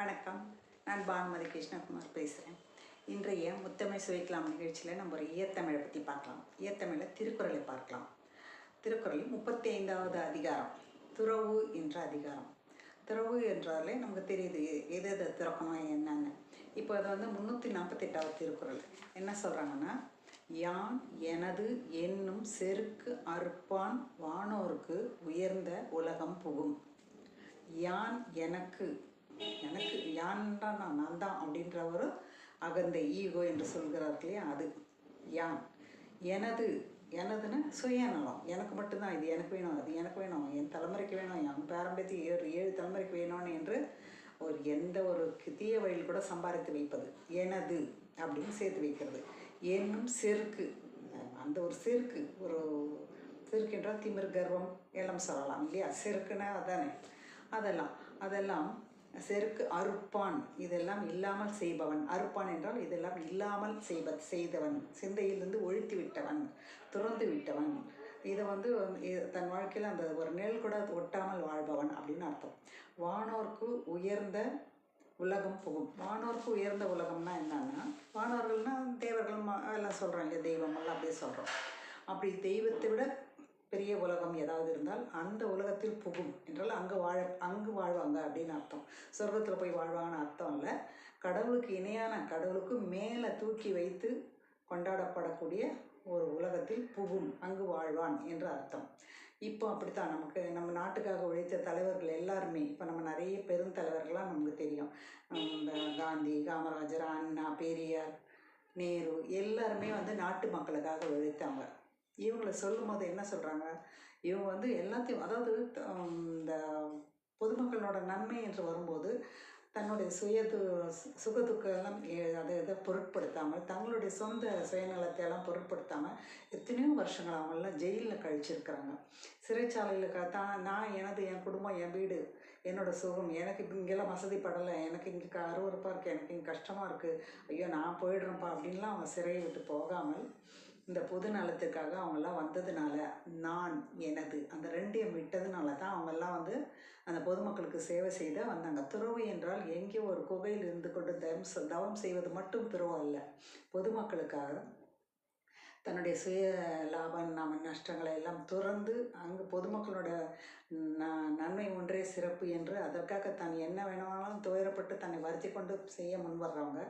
வணக்கம். நான் பானுமதி கிருஷ்ணகுமார் பேசுகிறேன் இன்றைய முத்தமிழ் சுவைக்கலாம் நிகழ்ச்சியில் நம்ம ஒரு ஈயத்தமிழை பற்றி பார்க்கலாம். ஈயத்தமிழில் திருக்குறளை பார்க்கலாம். திருக்குறள் முப்பத்தி ஐந்தாவது அதிகாரம் துறவு என்ற அதிகாரம். துறவு என்றாலே நமக்கு தெரியுது எ- எது எது திறக்கணும் என்னன்னு. இப்போ அது வந்து முந்நூற்றி நாற்பத்தெட்டாவது திருக்குறள். என்ன சொல்கிறாங்கன்னா யான் எனது என்னும் செருக்கு அறுப்பான் வானோருக்கு உயர்ந்த உலகம் புகும். யான் எனக்கு எனக்கு யான்டா நான் நான் தான் அப்படின்ற ஒரு அகந்த ஈகோ என்று சொல்கிறார் இல்லையா? அது யான். எனது எனதுன்னா சுயநலம். எனக்கு மட்டும்தான் இது. எனக்கு வேணும் அது. எனக்கு வேணும். என் தலைமுறைக்கு வேணும். என் பேரம்பேத்தி ஏழு ஏழு தலைமுறைக்கு வேணும்னு என்று ஒரு எந்த ஒரு தீய வழியில் கூட சம்பாதித்து வைப்பது. எனது அப்படின்னு சேர்த்து வைக்கிறது. என்னும் செருக்கு அந்த ஒரு செருக்கு ஒரு செருக்கு என்றால் திமிர் கர்வம் எல்லாம் சொல்லலாம் இல்லையா? செருக்குன்னா அதானே? அதெல்லாம். அதெல்லாம் செருக்கு அறுப்பான் இதெல்லாம் இல்லாமல் செய்பவன். அறுப்பான் என்றால் இதெல்லாம் இல்லாமல் செய்ப செய்தவன். சிந்தையிலிருந்து ஒழித்து விட்டவன் துறந்து விட்டவன். இதை வந்து தன் வாழ்க்கையில் அந்த ஒரு நெல் கூட ஒட்டாமல் வாழ்பவன் அப்படின்னு அர்த்தம். வானோர்க்கு உயர்ந்த உலகம் புகும். வானோர்க்கு உயர்ந்த உலகம்னா என்னன்னா வானோர்கள்னா தேவர்கள் ம- எல்லாம் சொல்கிறாங்க இல்லையா தெய்வம் எல்லாம் அப்படியே சொல்கிறோம் அப்படி தெய்வத்தை விட பெரிய உலகம் ஏதாவது இருந்தால் அந்த உலகத்தில் புகும் என்றால் அங்கே வாழ அங்கு வாழ்வாங்க அப்படின்னு அர்த்தம். சொர்க்கத்தில் போய் வாழ்வாங்கன்னு அர்த்தம் இல்லை. கடவுளுக்கு இணையான கடவுளுக்கு மேலே தூக்கி வைத்து கொண்டாடப்படக்கூடிய ஒரு உலகத்தில் புகும் அங்கு வாழ்வான் என்ற அர்த்தம். இப்போ அப்படித்தான். நமக்கு நம்ம நாட்டுக்காக உழைத்த தலைவர்கள் எல்லாருமே இப்போ நம்ம நிறைய பெருந்தலைவர்கள்லாம் நமக்கு தெரியும். இந்த காந்தி காமராஜர் அண்ணா பெரியார் நேரு எல்லாருமே வந்து நாட்டு மக்களுக்காக உழைத்தாங்க இவங்களை சொல்லும்போது என்ன சொல்கிறாங்க இவங்க வந்து எல்லாத்தையும் அதாவது த- இந்த பொதுமக்களோட நன்மை என்று வரும்போது தன்னுடைய சுய சுகதுக்கெல்லாம் அதை இதை பொருட்படுத்தாமல் தங்களுடைய சொந்த சுயநலத்தை எல்லாம் பொருட்படுத்தாமல் எத்தனையோ வருஷங்கள் அவங்களாம் ஜெயிலில் கழிச்சிருக்கிறாங்க. சிறைச்சாலையில் க தான் நான் எனது என் குடும்பம் என் வீடு என்னோட சுகம் எனக்கு இங்கெல்லாம் வசதி வசதிப்படலை எனக்கு இங்கே அருவறுப்பாக இருக்குது எனக்கு இங்கே கஷ்டமாக இருக்குது ஐயோ நான் போயிடுறேன்ப்பா அப்படின்லாம் அவங்க சிறையை விட்டு போகாமல் இந்த பொது நலத்துக்காக அவங்கெல்லாம் வந்ததுனால நான் எனது அந்த ரெண்டையும் விட்டதுனால தான் அவங்கெல்லாம் வந்து அந்த பொதுமக்களுக்கு சேவை செய்த வந்தாங்க. துறவு என்றால் எங்கேயோ ஒரு குகையில் இருந்து கொண்டு தவம் தவம் செய்வது மட்டும் துறவு அல்ல. பொதுமக்களுக்காக தன்னுடைய சுய லாப நாம நஷ்டங்களை எல்லாம் துறந்து அங்கு பொதுமக்களோட ந- நன்மை ஒன்றே சிறப்பு என்று அதற்காக தான் என்ன வேணும் கஷ்டப்பட்டு தன்னை வருத்தி கொண்டு செய்ய முன்வர்றவங்க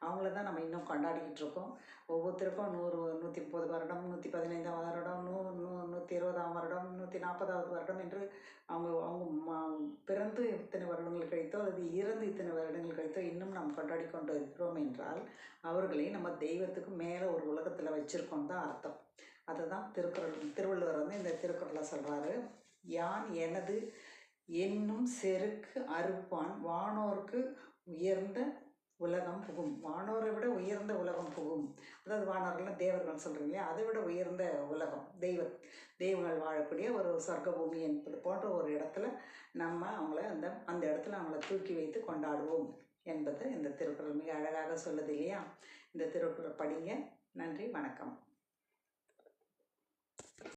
அவங்கள தான் நம்ம இன்னும் கொண்டாடிக்கிட்டு இருக்கோம். ஒவ்வொருத்தருக்கும் நூறு நூற்றி முப்பது வருடம் நூற்றி பதினைந்தாம் வருடம் நூ நூ நூற்றி இருபதாம் வருடம் நூற்றி நாற்பதாவது வருடம் என்று அவங்க அவங்க ம- பிறந்து இத்தனை வருடங்கள் கழித்தோ அல்லது இறந்து இத்தனை வருடங்கள் கழித்தோ இன்னும் நாம் கொண்டாடி கொண்டு இருக்கிறோம் என்றால் அவர்களை நம்ம தெய்வத்துக்கு மேலே ஒரு உலகத்தில் வச்சுருக்கோம் தான் அர்த்தம். அதுதான் திருக்குறள் திருவள்ளுவர் வந்து இந்த திருக்குறளை சொல்கிறாரு யான் எனது என்னும் செருக்கு அறுப்பான். வானோர்க்கு உயர்ந்த உலகம் புகும். வானோரை விட உயர்ந்த உலகம் புகும். அதாவது வானோர்கள் தேவர்கள் சொல்கிறீங்க இல்லையா? அதை விட உயர்ந்த உலகம் தெய்வ தெய்வங்கள் வாழக்கூடிய ஒரு சொர்க்க பூமி என்பது போன்ற ஒரு இடத்துல நம்ம அவங்கள அந்த அந்த இடத்துல அவங்கள தூக்கி வைத்து கொண்டாடுவோம் என்பது இந்த திருக்குறள் மிக அழகாக சொல்லுது இல்லையா? இந்த திருக்குறள் படிங்க. நன்றி வணக்கம்.